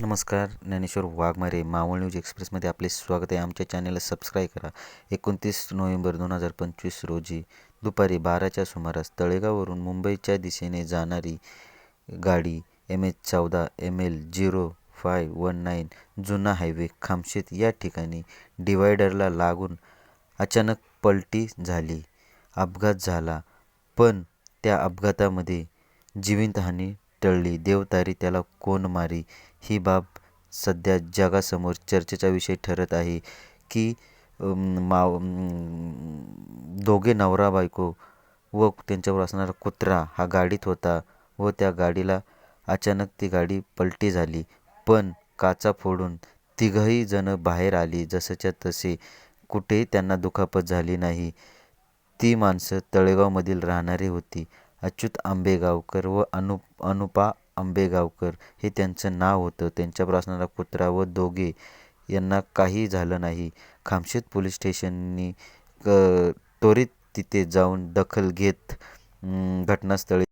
नमस्कार ज्ञानेश्वर वाघमारे मावळ न्यूज एक्सप्रेसमध्ये आपले स्वागत आहे. आमच्या चॅनलला सबस्क्राईब करा. एकोणतीस नोव्हेंबर दोन हजार पंचवीस रोजी दुपारी बाराच्या सुमारास तळेगाववरून मुंबईच्या दिशेने जाणारी गाडी एम एच चौदा M L zero five one nine जुना हायवे खामशेत या ठिकाणी डिवायडरला लागून अचानक पलटी झाली. अपघात झाला पण त्या अपघातामध्ये जीवितहानी टळली. देवतारी त्याला कोण मारी? ही बाब सध्या जगासमोर चर्चेचा विषय ठरत आहे की माव दोघे नवरा बायको व त्यांच्यावर असणारा कुत्रा हा गाडीत होता व त्या गाडीला अचानक ती गाडी पलटी झाली. पण काचा फोडून तिघंही जणं बाहेर आली. जसंच्या तसे कुठेही त्यांना दुखापत झाली नाही. ती माणसं तळेगावमधील राहणारी होती. अच्युत आंबेगावकर व अनु अनुपा आंबेगावकर हे त्यांचं नाव होतं. त्यांच्यावर असणारा कुत्रा व दोघे यांना काही झालं नाही. खामशेत पोलीस स्टेशननी क त्वरित तिथे जाऊन दखल घेत घटनास्थळी